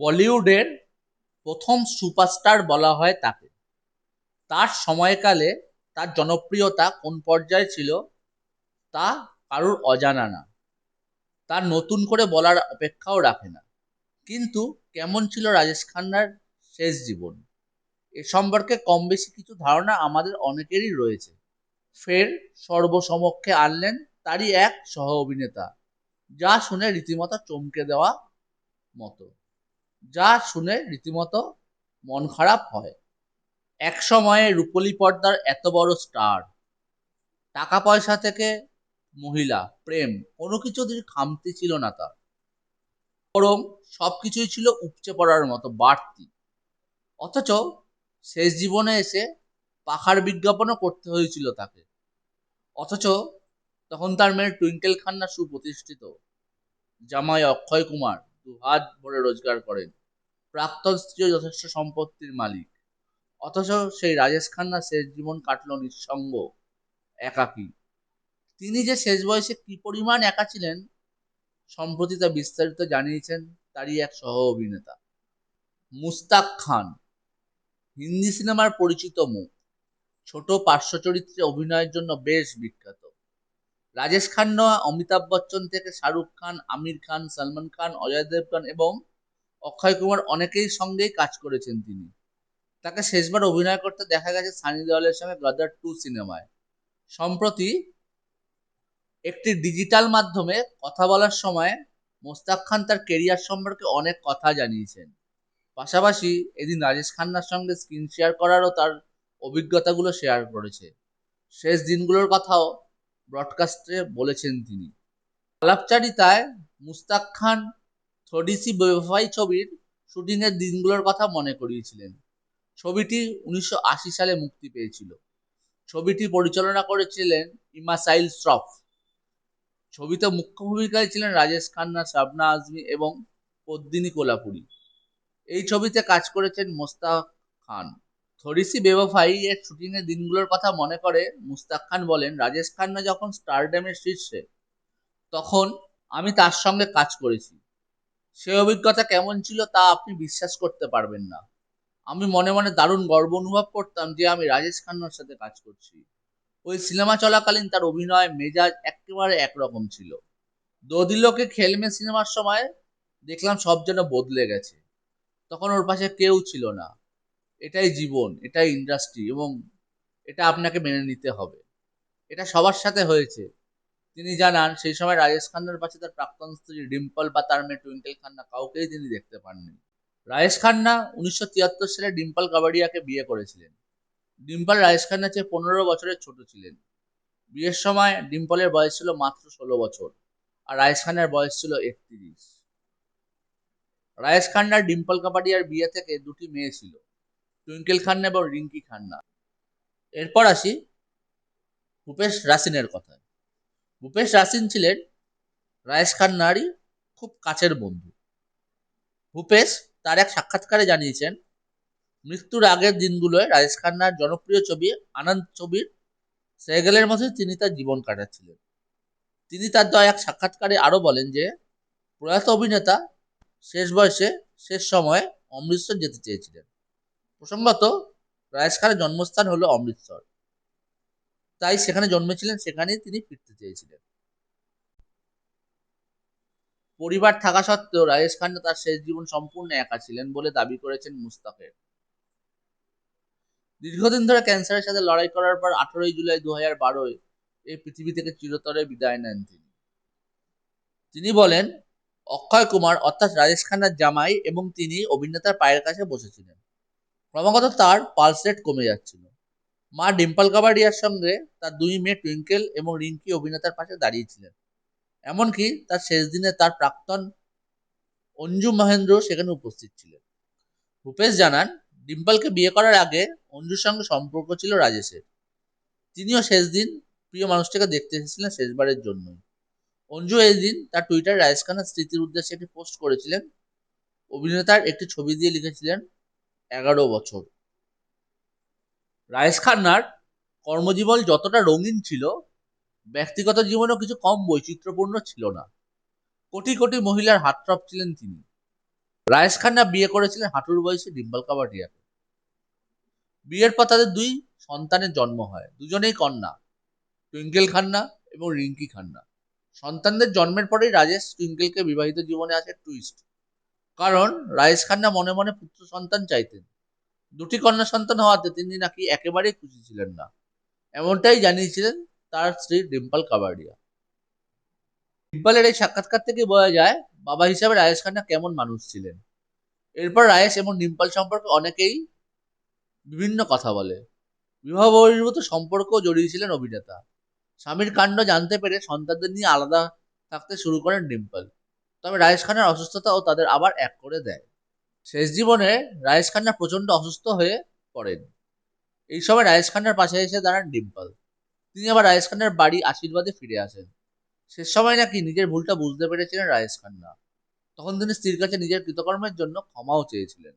বলিউডের প্রথম সুপারস্টার বলা হয় তাকে। তার সময়কালে তার জনপ্রিয়তা কোন পর্যায়ে ছিল তা কারুর অজানা না। তার নতুন করে বলার অপেক্ষাও রাখে না। কিন্তু কেমন ছিল রাজেশ খান্নার শেষ জীবন? এ সম্পর্কে কম বেশি কিছু ধারণা আমাদের অনেকেরই রয়েছে। ফের সর্বসমক্ষে আনলেন তারই এক সহ অভিনেতা যা শুনে রীতিমতো চমকে দেওয়া মতো। যা শুনে রীতিমতো মন খারাপ হয়। এক সময়ে রূপলি পর্দার এত বড় স্টার টাকা পয়সা থেকে মহিলা, প্রেম, কোনো কিছুর খামতি ছিল না তার। বরং সব কিছুই ছিল উপচে পড়ার মতো, বাড়তি। অথচ শেষ জীবনে এসে পাখার বিজ্ঞাপনও করতে হয়েছিল তাকে। অথচ তখন তার মেয়ের টুইঙ্কেল খান্না সুপ্রতিষ্ঠিত। জামাই অক্ষয় কুমার দু হাত ভরে রোজগার করেন। প্রাক্তন স্ত্রীও যথেষ্ট সম্পত্তির মালিক। অথচ সেই রাজেশ খান্না শেষ জীবন কাটল নিঃসঙ্গ, একাকী। তিনি যে শেষ বয়সে কি পরিমাণ একা ছিলেন, সম্প্রতি তা বিস্তারিত জানিয়েছেন তারই এক সহ অভিনেতা। মুস্তাক খান, হিন্দি সিনেমার পরিচিত মুখ। ছোট পার্শ্ব চরিত্রে অভিনয়ের জন্য বেশ বিখ্যাত। রাজেশ খান্না, অমিতাভ বচ্চন থেকে শাহরুখ খান, আমির খান, সলমান খান, অজয় দেবগান এবং অক্ষয় কুমার অনেকেই সঙ্গেই কাজ করেছেন তিনি। তাকে শেষবার অভিনয় করতে দেখা গেছে সানি দেওয়ালের সঙ্গে গদার টু সিনেমায়। সম্প্রতি একটি ডিজিটাল মাধ্যমে কথা বলার সময় মোস্তাক খান তার কেরিয়ার সম্পর্কে অনেক কথা জানিয়েছেন। পাশাপাশি এদিন রাজেশ খান্নার সঙ্গে স্ক্রিন শেয়ার করারও তার অভিজ্ঞতাগুলো শেয়ার করেছে। শেষ দিনগুলোর কথাও ব্রডকাস্টে বলেছেন তিনি। আলাপচারিতায় মুস্তাক খান থডিসি বেফাই ছবির শুটিংয়ের দিনগুলোর কথা মনে করিয়েছিলেন। ছবিটি উনিশশো আশি সালে মুক্তি পেয়েছিল। ছবিটি পরিচালনা করেছিলেন ইমাসাইল শ্রফ। ছবিতে মুখ্য ভূমিকায় ছিলেন রাজেশ খান্না, শাবনা আজমি এবং পদ্মিনী কোলাপুরি। এই ছবিতে কাজ করেছেন মোস্তাক খান। থরিসি বেওয়াফাই এর শুটিংয়ের দিনগুলোর কথা মনে করে মুস্তাক খান বলেন, রাজেশ খান্না যখন স্টারডামের শীর্ষে, তখন আমি তার সঙ্গে কাজ করেছি। সে অভিজ্ঞতা কেমন ছিল তা আপনি বিশ্বাস করতে পারবেন না। আমি মনে মনে দারুণ গর্ব অনুভব করতাম যে আমি রাজেশ খান্নার সাথে কাজ করছি। ওই সিনেমা চলাকালীন তার অভিনয় মেজাজ একেবারে একরকম ছিল। দদিলোকে খেলমে সিনেমার সময় দেখলাম সব যেন বদলে গেছে। তখন ওর পাশে কেউ ছিল না। এটাই জীবন, এটাই ইন্ডাস্ট্রি এবং এটা আপনাকে মেনে নিতে হবে। এটা সবার সাথে হয়েছে। তিনি জানান, সেই সময় রাজেশ খান্নার পাশে তার প্রাক্তন স্ত্রী ডিম্পল বা তার মেয়ে টুইঙ্কেল খান্না কাউকেই তিনি দেখতে পাননি। রাজেশ খান্না উনিশশো তিয়াত্তর সালে ডিম্পল কাবাডিয়াকে বিয়ে করেছিলেন। ডিম্পল রাজেশ খান্না চেয়ে পনেরো বছরের ছোট ছিলেন। বিয়ের সময় ডিম্পলের বয়স ছিল মাত্র ষোলো বছর আর রাজেশ খান্নার বয়স ছিল একত্রিশ। রাজেশ খান্নার ডিম্পল কাবাডিয়ার বিয়ে থেকে দুটি মেয়ে ছিল। টুইঙ্কেল খান্না এবং রিঙ্কি খান্না এরপর আসি ভূপেশ রাসিনের কথায়। ভূপেশ রাসিন ছিলেন রায়েশ খান্নারই খুব কাছের বন্ধু। ভূপেশ তার এক সাক্ষাৎকারে জানিয়েছেন, মৃত্যুর আগের দিনগুলোয় রাজেশ খান্নার জনপ্রিয় ছবি আনন্দ ছবির সেগেলের মধ্যে তিনি তার জীবন কাটাচ্ছিলেন। তিনি তার দেওয়া এক সাক্ষাৎকারে আরও বলেন যে, প্রয়াত অভিনেতা শেষ বয়সে শেষ সময়ে অমৃতসর যেতে চেয়েছিলেন। প্রসঙ্গত রাজেশ খানের জন্মস্থান হলো অমৃতসর। তাই সেখানে জন্মেছিলেন, সেখানেই তিনি ফিরতে চেয়েছিলেন। পরিবার থাকা সত্ত্বেও রাজেশ খান্না তার শেষ জীবন সম্পূর্ণ একা ছিলেন বলে দাবি করেছেন মুস্তাফের। দীর্ঘদিন ধরে ক্যান্সারের সাথে লড়াই করার পর আঠারোই জুলাই দু হাজার বারোয় এই পৃথিবী থেকে চিরতরে বিদায় নেন তিনি। তিনি বলেন, অক্ষয় কুমার অর্থাৎ রাজেশ খান্নার জামাই এবং তিনি অভিনেতার পায়ের কাছে বসেছিলেন। ক্রমাগত তার পালস রেট কমে যাচ্ছিল। মা ডিম্পল কাবাডিয়ার সঙ্গে তার দুই মেয়ে টুইঙ্কেল এবং রিঙ্কি অভিনেতার পাশে দাঁড়িয়েছিলেন। এমনকি তার শেষ দিনে তার প্রাক্তন অঞ্জু মহেন্দ্র সেখানে উপস্থিত ছিলেন। ভূপেশ জানান, ডিম্পলকে বিয়ে করার আগে অঞ্জুর সঙ্গে সম্পর্ক ছিল রাজেশের। তিনিও শেষ দিন প্রিয় মানুষটাকে দেখতে এসেছিলেন শেষবারের জন্যই। অঞ্জু এই দিন তার টুইটার রাজেশ খান্নার স্মৃতির উদ্দেশ্যে একটি পোস্ট করেছিলেন। অভিনেতার একটি ছবি দিয়ে লিখেছিলেন এগারো বছর। রাজেশ খান্নার কর্মজীবন যতটা রঙিন ছিল, ব্যক্তিগত জীবনেও কিছু কম বৈচিত্র্যপূর্ণ ছিল না। কোটি কোটি মহিলার হাতটপ ছিলেন তিনি। রায়েশ খান্না বিয়ে করেছিলেন হাঁটুর বয়সে ডিম্বল কাবাডিয়াকে বিয়ের পর তাদের দুই সন্তানের জন্ম হয়। দুজনেই কন্যা, টুইঙ্কেল খান্না এবং রিঙ্কি খান্না। সন্তানদের জন্মের পরেই রাজেশ টুইঙ্কেলকে বিবাহিত জীবনে আসে টুইস্ট। কারণ রাজেশ খান্না মনে মনে পুত্র সন্তান চাইতেন। দুটি কন্যা সন্তান হওয়াতে তিনি নাকি একেবারেই খুশি ছিলেন না। এমনটাই জানিয়েছিলেন তার স্ত্রী ডিম্পল কাবাডিয়া ডিম্পলের এই সাক্ষাৎকার থেকে বোঝা যায়, বাবা হিসাবে রায়েশ খান্না কেমন মানুষ ছিলেন। এরপর রায়েশ এবং ডিম্পল সম্পর্কে অনেকেই বিভিন্ন কথা বলে। বিবাহ বহির্ভূত সম্পর্কও জড়িয়েছিলেন অভিনেতা। স্বামীর কাণ্ড জানতে পেরে সন্তানদের নিয়ে আলাদা থাকতে শুরু করেন ডিম্পল। তবে রাইস খানের অসুস্থতাও তাদের আবার এক করে দেয়। শেষ জীবনে রাইস খান্না প্রচণ্ড অসুস্থ হয়ে পড়েন। এই সময় রাইস খান্নার পাশে এসে দাঁড়ান ডিম্পল। তিনি আবার রাইস খান্নার বাড়ি আশীর্বাদে ফিরে আসেন। শেষ সময় নাকি নিজের ভুলটা বুঝতে পেরেছিলেন রাইস খান্না তখন তিনি স্ত্রীর কাছে নিজের কৃতকর্মের জন্য ক্ষমাও চেয়েছিলেন।